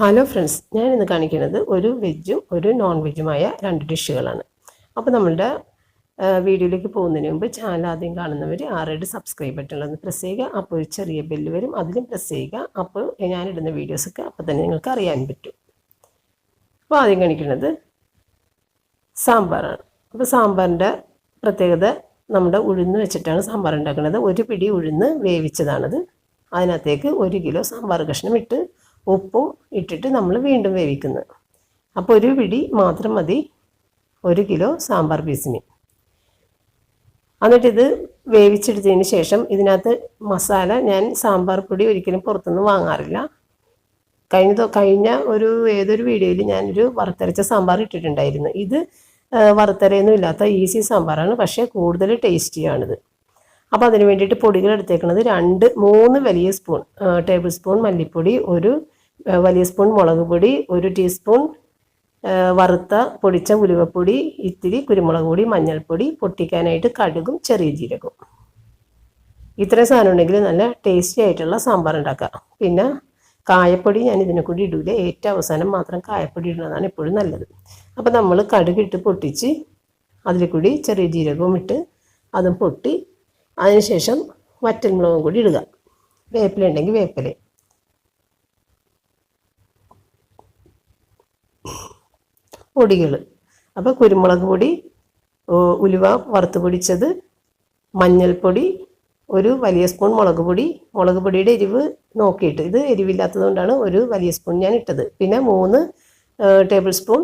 Hello friends ഞാൻ ഇന്ന് കാണിക്കുന്നത് ഒരു വെജും ഒരു നോൺ വെജുമായ രണ്ട് ഡിഷുകളാണ്. അപ്പോൾ നമ്മളുടെ വീഡിയോയിലേക്ക് പോകുന്നതിന് മുമ്പ് ചാനൽ ആദ്യം കാണുന്നവർ ആറേഡ് സബ്സ്ക്രൈബ് ബട്ടൺ പ്രസ് ചെയ്യുക. അപ്പോൾ ഒരു ചെറിയ ബെല്ല് വരും അതിലും പ്രസ് ചെയ്യുക. അപ്പോൾ ഞാനിടുന്ന വീഡിയോസൊക്കെ അപ്പോൾ തന്നെ നിങ്ങൾക്ക് അറിയാൻ പറ്റും. അപ്പോൾ ആദ്യം കാണിക്കുന്നത് സാമ്പാറാണ്. അപ്പോൾ സാമ്പാറിന്റെ പ്രത്യേകത നമ്മുടെ ഉഴുന്ന് വെച്ചിട്ടാണ് സാമ്പാർ ഉണ്ടാക്കുന്നത്. ഒരു പിടി ഉഴുന്ന് വേവിച്ചതാണത്. അതിനകത്തേക്ക് ഒരു കിലോ സാമ്പാർ കഷ്ണം ഇട്ട് ഉപ്പും ഇട്ടിട്ട് നമ്മൾ വീണ്ടും വേവിക്കുന്നത്. അപ്പോൾ ഒരു പിടി മാത്രം മതി. ഒരു കിലോ സാമ്പാർ പീസിന്. എന്നിട്ടിത് വേവിച്ചെടുത്തതിന് ശേഷം ഇതിനകത്ത് മസാല ഞാൻ സാമ്പാർ പൊടി ഒരിക്കലും പുറത്തുനിന്ന് വാങ്ങാറില്ല. കഴിഞ്ഞ കഴിഞ്ഞ ഒരു ഏതൊരു വീഡിയോയിൽ ഞാനൊരു വറുത്തരച്ച സാമ്പാർ ഇട്ടിട്ടുണ്ടായിരുന്നു. ഇത് വറുത്തരയൊന്നും ഇല്ലാത്ത ഈസി സാമ്പാറാണ് പക്ഷേ കൂടുതൽ ടേസ്റ്റിയാണിത്. അപ്പോൾ അതിന് വേണ്ടിയിട്ട് പൊടികൾ എടുത്തേക്കുന്നത് രണ്ട് മൂന്ന് വലിയ സ്പൂൺ ടേബിൾ സ്പൂൺ മല്ലിപ്പൊടി ഒരു വലിയ സ്പൂൺ മുളക് പൊടി ഒരു ടീസ്പൂൺ വറുത്ത പൊടിച്ച ഉലുവപ്പൊടി ഇത്തിരി കുരുമുളക് പൊടി മഞ്ഞൾപ്പൊടി പൊട്ടിക്കാനായിട്ട് കടുകും ചെറിയ ജീരകവും. ഇത്രയും സാധനം ഉണ്ടെങ്കിൽ നല്ല ടേസ്റ്റി ആയിട്ടുള്ള സാമ്പാർ ഉണ്ടാക്കാം. പിന്നെ കായപ്പൊടി ഞാൻ ഇതിനെ കൂടി ഇടൂല. ഏറ്റവും അവസാനം മാത്രം കായപ്പൊടി ഇടുന്നതാണ് എപ്പോഴും നല്ലത്. അപ്പോൾ നമ്മൾ കടുകിട്ട് പൊട്ടിച്ച് അതിൽ കൂടി ചെറിയ ജീരകവും ഇട്ട് അതും പൊട്ടി അതിനുശേഷം വറ്റൽമുളകും കൂടി ഇടുക. വേപ്പില ഉണ്ടെങ്കിൽ വേപ്പില. പൊടികൾ അപ്പോൾ കുരുമുളക് പൊടി ഉലുവ വറുത്ത് പൊടിച്ചത് മഞ്ഞൾപ്പൊടി ഒരു വലിയ സ്പൂൺ മുളക് പൊടി മുളക് പൊടിയുടെ എരിവ് നോക്കിയിട്ട്. ഇത് എരിവില്ലാത്തതുകൊണ്ടാണ് ഒരു വലിയ സ്പൂൺ ഞാൻ ഇട്ടത്. പിന്നെ മൂന്ന് ടേബിൾ സ്പൂൺ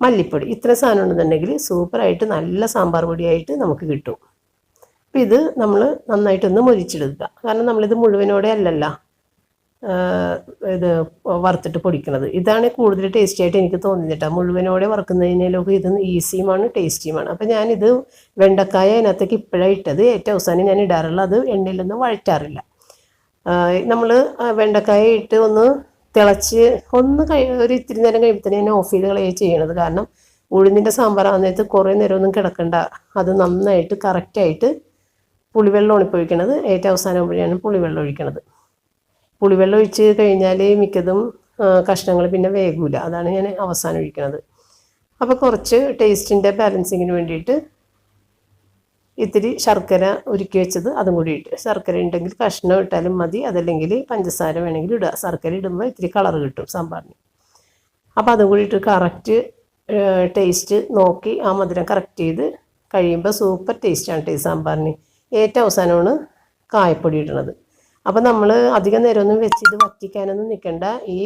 മല്ലിപ്പൊടി. ഇത്ര സാധനം ഉണ്ടെന്നുണ്ടെങ്കിൽ സൂപ്പറായിട്ട് നല്ല സാമ്പാർ പൊടിയായിട്ട് നമുക്ക് കിട്ടും. അപ്പോൾ ഇത് നമ്മൾ നന്നായിട്ടൊന്ന് മൊരിച്ചെടുക്കുക. കാരണം നമ്മളിത് മുഴുവനോടെ അല്ലല്ല. ഇത് വറുത്തിട്ട് പൊടിക്കണത്. ഇതാണ് കൂടുതൽ ടേസ്റ്റി ആയിട്ട് എനിക്ക് തോന്നിയിട്ടാണ് മുഴുവനോടെ വറുക്കുന്നതിനൊക്കെ ഇത് ഈസിയുമാണ് ടേസ്റ്റിയുമാണ്. അപ്പം ഞാനിത് വെണ്ടക്കായ അതിനകത്തേക്ക് ഇപ്പോഴാണ് ഇട്ടത്. ഏറ്റവും അവസാനം ഞാൻ ഇടാറുള്ള അത് എണ്ണയിലൊന്നും വഴറ്റാറില്ല. നമ്മൾ വെണ്ടക്കായ ഇട്ട് ഒന്ന് തിളച്ച് ഒന്ന് ഒരു ഇത്തിരി നേരം കഴിയുമ്പോൾ തന്നെ ഓഫ് ചെയ്ത് കളയുക ചെയ്യണത്. കാരണം ഉഴുന്നിന്റെ സാമ്പാർ ആകുന്നേരത്ത് നേരം ഒന്നും കിടക്കണ്ട. അത് നന്നായിട്ട് കറക്റ്റായിട്ട് പുളിവെള്ളം ഉണിപ്പൊഴിക്കണത് ഏറ്റവും അവസാനം പുളിവെള്ളം ഒഴിക്കണത്. പുളിവെള്ളം ഒഴിച്ച് കഴിഞ്ഞാൽ മിക്കതും കഷ്ണങ്ങൾ പിന്നെ വേഗൂല അതാണ് ഞാൻ അവസാനം ഒഴിക്കുന്നത് അപ്പോൾ കുറച്ച് ടേസ്റ്റിന്റെ ബാലൻസിങ്ങിന് വേണ്ടിയിട്ട് ഇത്തിരി ശർക്കര ഉരുക്കി വെച്ചത് അതും കൂടി ഇട്ട്. ശർക്കര ഉണ്ടെങ്കിൽ കഷ്ണം ഇട്ടാലും മതി. അതല്ലെങ്കിൽ പഞ്ചസാര വേണമെങ്കിൽ ഇടുക. ശർക്കര ഇടുമ്പോൾ ഇത്തിരി കളർ കിട്ടും സാമ്പാറിന്. അപ്പോൾ അതും കൂടി ഇട്ട് കറക്റ്റ് ടേസ്റ്റ് നോക്കി ആ മധുരം കറക്റ്റ് ചെയ്ത് കഴിയുമ്പോൾ സൂപ്പർ ടേസ്റ്റാണ് ടേസ്റ്റ് സാമ്പാറിന്. ഏറ്റവും അവസാനമാണ് കായപ്പൊടി ഇടുന്നത്. അപ്പോൾ നമ്മൾ അധികം നേരമൊന്നും വെച്ച് ഇത് വറ്റിക്കാനൊന്നും നിൽക്കണ്ട ഈ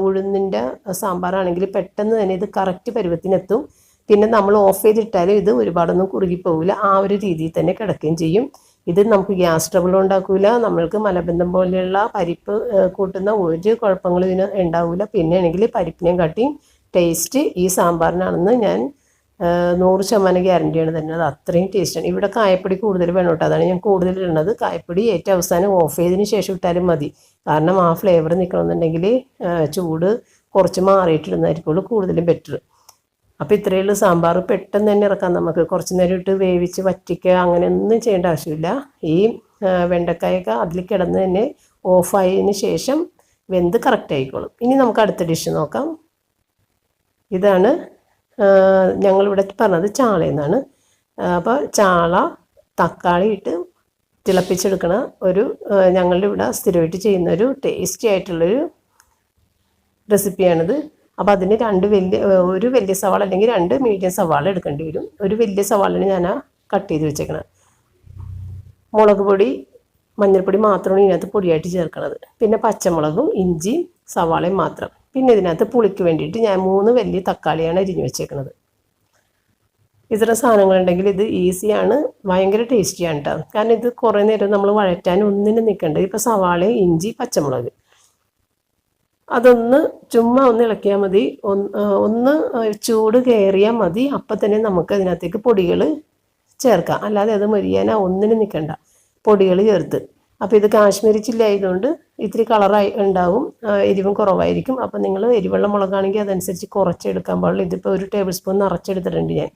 ഉഴുന്നിന്റെ സാമ്പാറാണെങ്കിൽ പെട്ടെന്ന് തന്നെ ഇത് കറക്റ്റ് പരുവത്തിനെത്തും. പിന്നെ നമ്മൾ ഓഫ് ചെയ്തിട്ടാലും ഇത് ഒരുപാടൊന്നും കുറുകിപ്പോവില്ല ആ ഒരു രീതിയിൽ തന്നെ കിടക്കുകയും ചെയ്യും. ഇത് നമുക്ക് ഗ്യാസ് ട്രബിൾ ഉണ്ടാക്കില്ല നമ്മൾക്ക് മലബന്ധം പോലെയുള്ള പരിപ്പ് കൂട്ടുന്ന ഒരു കുഴപ്പങ്ങളും ഇതിന് ഉണ്ടാവില്ല പിന്നെ ആണെങ്കിൽ പരിപ്പിനെയും കാട്ടിയും ടേസ്റ്റ് ഈ സാമ്പാറിനാണെന്ന് ഞാൻ നൂറ് ശതമാനം ഗ്യാരണ്ടിയാണ് തന്നെ അത് അത്രയും ടേസ്റ്റാണ് ഇവിടെ കായപ്പൊടി കൂടുതൽ വേണം കേട്ടോ. അതാണ് ഞാൻ കൂടുതൽ ഇടുന്നത്. കായപ്പൊടി ഏറ്റവും അവസാനം ഓഫ് ചെയ്തതിന് ശേഷം ഇട്ടാലും മതി. കാരണം ആ ഫ്ലേവർ നിൽക്കണമെന്നുണ്ടെങ്കിൽ ചൂട് കുറച്ച് മാറിയിട്ടിടുന്നതായിരിക്കുള്ളൂ കൂടുതലും ബെറ്റർ അപ്പോൾ ഇത്രയേ ഉള്ളൂ. സാമ്പാർ പെട്ടെന്ന് തന്നെ ഇറക്കാം നമുക്ക്. കുറച്ച് നേരം ഇട്ട് വേവിച്ച് വറ്റിക്കുക അങ്ങനെയൊന്നും ചെയ്യേണ്ട ആവശ്യമില്ല. ഈ വെണ്ടക്കായൊക്കെ അതിൽ കിടന്ന് തന്നെ ഓഫായതിന് ശേഷം വെന്ത് കറക്റ്റ് ആയിക്കോളും. ഇനി നമുക്ക് അടുത്ത ഡിഷ് നോക്കാം. ഇതാണ് ഞങ്ങളിവിടെ പറഞ്ഞത് ചാളയെന്നാണ്. അപ്പോൾ ചാള തക്കാളി ഇട്ട് തിളപ്പിച്ചെടുക്കണ ഒരു ഞങ്ങളുടെ ഇവിടെ സ്ഥിരമായിട്ട് ചെയ്യുന്ന ഒരു ടേസ്റ്റി ആയിട്ടുള്ളൊരു റെസിപ്പിയാണിത് അപ്പോൾ അതിന് രണ്ട് വലിയ ഒരു വലിയ സവാള അല്ലെങ്കിൽ രണ്ട് മീഡിയം സവാള എടുക്കേണ്ടി വരും. ഒരു വലിയ സവാളിന് ഞാൻ കട്ട് ചെയ്ത് വെച്ചേക്കണം. മുളക് പൊടി മഞ്ഞൾപ്പൊടി മാത്രമാണ് ഇതിനകത്ത് പൊടിയായിട്ട് ചേർക്കണത്. പിന്നെ പച്ചമുളകും ഇഞ്ചിയും സവാളയും മാത്രം. പിന്നെ ഇതിനകത്ത് പുളിക്ക് വേണ്ടിയിട്ട് ഞാൻ മൂന്ന് വലിയ തക്കാളിയാണ് അരിഞ്ഞു വെച്ചേക്കുന്നത് ഇത്ര സാധനങ്ങളുണ്ടെങ്കിൽ ഇത് ഈസിയാണ് ഭയങ്കര ടേസ്റ്റിയാണ് കേട്ടോ കാരണം ഇത് കുറേ നേരം നമ്മൾ വഴറ്റാൻ ഒന്നിനും നിൽക്കേണ്ടത് ഇപ്പോൾ സവാള ഇഞ്ചി പച്ചമുളക്. അതൊന്ന് ചുമ്മാ ഒന്ന് ഇളക്കിയാൽ മതി. ഒന്ന് ചൂട് കയറിയാൽ മതി. അപ്പം തന്നെ നമുക്ക് അതിനകത്തേക്ക് പൊടികൾ ചേർക്കാം. അല്ലാതെ അത് മൊരിയാനാ ഒന്നിനും നിൽക്കണ്ട. പൊടികൾ ചേർത്ത്. അപ്പോൾ ഇത് കാശ്മീരി ചില്ലി ആയതുകൊണ്ട് ഇത്തിരി കളറായി ഉണ്ടാവും. എരിവും കുറവായിരിക്കും. അപ്പോൾ നിങ്ങൾ എരിവെള്ള മുളകാണെങ്കിൽ അതനുസരിച്ച് കുറച്ചെടുക്കാൻ പാടുള്ളൂ ഇതിപ്പോൾ ഒരു ടേബിൾ സ്പൂൺ നിറച്ചെടുത്തിട്ടുണ്ട് ഞാൻ.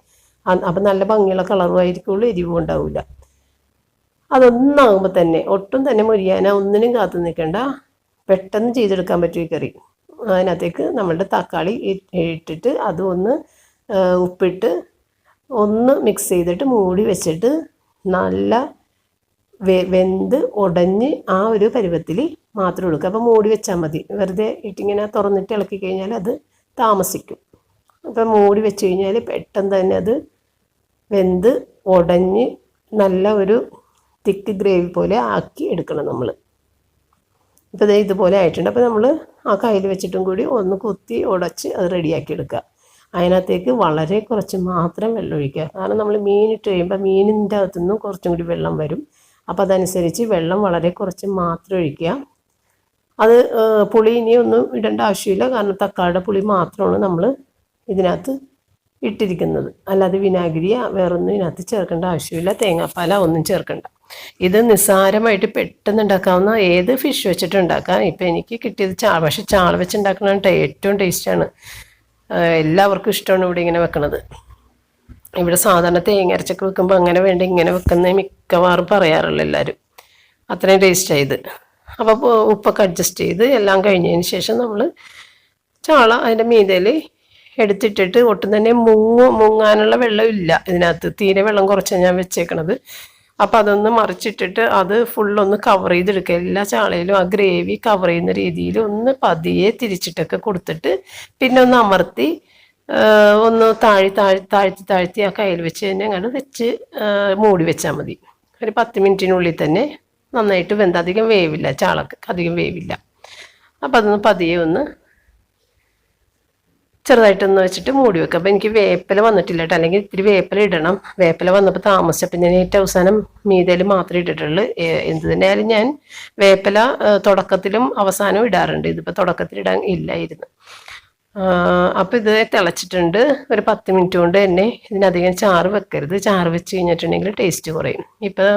അപ്പം നല്ല ഭംഗിയുള്ള കളറും ആയിരിക്കുള്ളൂ എരിവും ഉണ്ടാവില്ല അതൊന്നാകുമ്പോൾ തന്നെ ഒട്ടും തന്നെ മുരിയാന ഒന്നിനും കാത്തു നിൽക്കേണ്ട. പെട്ടെന്ന് ചെയ്തെടുക്കാൻ പറ്റും ഈ കറി. അതിനകത്തേക്ക് നമ്മളുടെ തക്കാളി ഇട്ടിട്ട് അതൊന്ന് ഉപ്പിട്ട് ഒന്ന് മിക്സ് ചെയ്തിട്ട് മൂടി വെച്ചിട്ട് നല്ല വെന്ത് ഉടഞ്ഞ് ആ ഒരു പരുവത്തിൽ മാത്രം എടുക്കുക അപ്പോൾ മൂടി വെച്ചാൽ മതി. വെറുതെ ഇട്ടിങ്ങനെ തുറന്നിട്ട് ഇളക്കി കഴിഞ്ഞാൽ അത് താമസിക്കും. അപ്പം മൂടി വെച്ച് കഴിഞ്ഞാൽ പെട്ടെന്ന് തന്നെ അത് വെന്ത് ഉടഞ്ഞ് നല്ല ഒരു തിക്ക് ഗ്രേവി പോലെ ആക്കി എടുക്കണം നമ്മൾ. ഇപ്പോൾ ദേ ഇതുപോലെ ആയിട്ടുണ്ട്. അപ്പോൾ നമ്മൾ ആ കയ്യിൽ വെച്ചിട്ടും കൂടി ഒന്ന് കുത്തി ഉടച്ച് അത് റെഡിയാക്കി എടുക്കുക. അതിനകത്തേക്ക് വളരെ കുറച്ച് മാത്രം വെള്ളം ഒഴിക്കുക. കാരണം നമ്മൾ മീനിട്ട് കഴിയുമ്പോൾ മീനിന്റെ അകത്തുനിന്നും കുറച്ചും കൂടി വെള്ളം വരും. അപ്പോൾ അതനുസരിച്ച് വെള്ളം വളരെ കുറച്ച് മാത്രം ഒഴിക്കുക. അത് പുളി ഇനി ഒന്നും ഇടേണ്ട ആവശ്യമില്ല. കാരണം തക്കാളിയുടെ പുളി മാത്രമാണ് നമ്മൾ ഇതിനകത്ത് ഇട്ടിരിക്കുന്നത്. അല്ലാതെ വിനാഗിരി വേറൊന്നും ഇതിനകത്ത് ചേർക്കേണ്ട ആവശ്യമില്ല. തേങ്ങാപ്പാല ഒന്നും ചേർക്കണ്ട. ഇത് നിസ്സാരമായിട്ട് പെട്ടെന്ന് ഉണ്ടാക്കാവുന്ന ഏത് ഫിഷ് വെച്ചിട്ട് ഉണ്ടാക്കാം ഇപ്പം എനിക്ക് കിട്ടിയത് ചാ പക്ഷെ ചാള വെച്ച് ഉണ്ടാക്കണ ഏറ്റവും ടേസ്റ്റാണ്. എല്ലാവർക്കും ഇഷ്ടമാണ് ഇവിടെ ഇങ്ങനെ വെക്കണത്. ഇവിടെ സാധാരണ തേങ്ങ അരച്ചൊക്കെ വെക്കുമ്പോൾ അങ്ങനെ വേണ്ട ഇങ്ങനെ വെക്കുന്ന മിക്കവാറും പറയാറുള്ളൂ എല്ലാവരും അത്രയും ടേസ്റ്റാണ് ഇത്. അപ്പോൾ ഉപ്പൊക്കെ അഡ്ജസ്റ്റ് ചെയ്ത് എല്ലാം കഴിഞ്ഞതിന് ശേഷം നമ്മൾ ചാള അതിന്റെ മീതയിൽ എടുത്തിട്ടിട്ട് ഒട്ടും തന്നെ മുങ്ങ മുങ്ങാനുള്ള വെള്ളമില്ല. ഇതിനകത്ത് തീരെ വെള്ളം കുറച്ചാണ് ഞാൻ വെച്ചേക്കണത്. അപ്പം അതൊന്ന് മറിച്ചിട്ടിട്ട് അത് ഫുള്ളൊന്ന് കവർ ചെയ്തെടുക്കുക. എല്ലാ ചാളയിലും ആ ഗ്രേവി കവർ ചെയ്യുന്ന രീതിയിൽ ഒന്ന് പതിയെ തിരിച്ചിട്ടൊക്കെ കൊടുത്തിട്ട് പിന്നെ ഒന്ന് അമർത്തി ഒന്ന് താഴി താഴി താഴ്ത്തി താഴ്ത്തി ആ കയ്യിൽ വെച്ച് തന്നെ അങ്ങനെ വെച്ച് മൂടി വെച്ചാൽ മതി. ഒരു പത്ത് മിനിറ്റിനുള്ളിൽ തന്നെ നന്നായിട്ട് വെന്ത്. അധികം വേവില്ല. ചാളക്ക് അധികം വേവില്ല. അപ്പം അതൊന്ന് പതിയെ ഒന്ന് ചെറുതായിട്ടൊന്ന് വെച്ചിട്ട് മൂടി വെക്കുക. അപ്പോൾ എനിക്ക് വേപ്പില വന്നിട്ടില്ല കേട്ടോ അല്ലെങ്കിൽ ഇത്തിരി വേപ്പില ഇടണം. വേപ്പില വന്നപ്പോൾ താമസിച്ചപ്പോൾ ഞാൻ ഏറ്റവും അവസാനം മീതയിൽ മാത്രമേ ഇട്ടിട്ടുള്ളൂ. എന്ത് തന്നെയായാലും ഞാൻ വേപ്പില തുടക്കത്തിലും അവസാനവും ഇടാറുണ്ട്. ഇതിപ്പോൾ തുടക്കത്തിൽ ഇടാൻ ഇല്ലായിരുന്നു. അപ്പം ഇത് തിളച്ചിട്ടുണ്ട്. ഒരു പത്ത് മിനിറ്റ് കൊണ്ട് തന്നെ ഇതിനധികം ചാറ് വെക്കരുത്. ചാറ് വെച്ച് കഴിഞ്ഞിട്ടുണ്ടെങ്കിൽ ടേസ്റ്റ് കുറയും. ഇപ്പം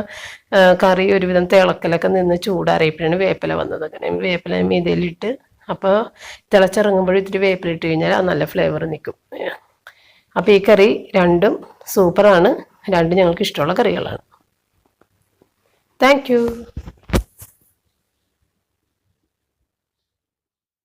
കറി ഒരുവിധം തിളക്കലൊക്കെ നിന്ന് ചൂടാറിയപ്പോഴാണ് വേപ്പില വന്നത് അങ്ങനെ. വേപ്പില മീതയിലിട്ട് അപ്പോൾ തിളച്ചിറങ്ങുമ്പോഴും ഇത്തിരി വേപ്പില ഇട്ട് കഴിഞ്ഞാൽ അത് നല്ല ഫ്ലേവർ നിൽക്കും. അപ്പോൾ ഈ കറി രണ്ടും സൂപ്പറാണ് രണ്ടും ഞങ്ങൾക്ക് ഇഷ്ടമുള്ള കറികളാണ്. താങ്ക്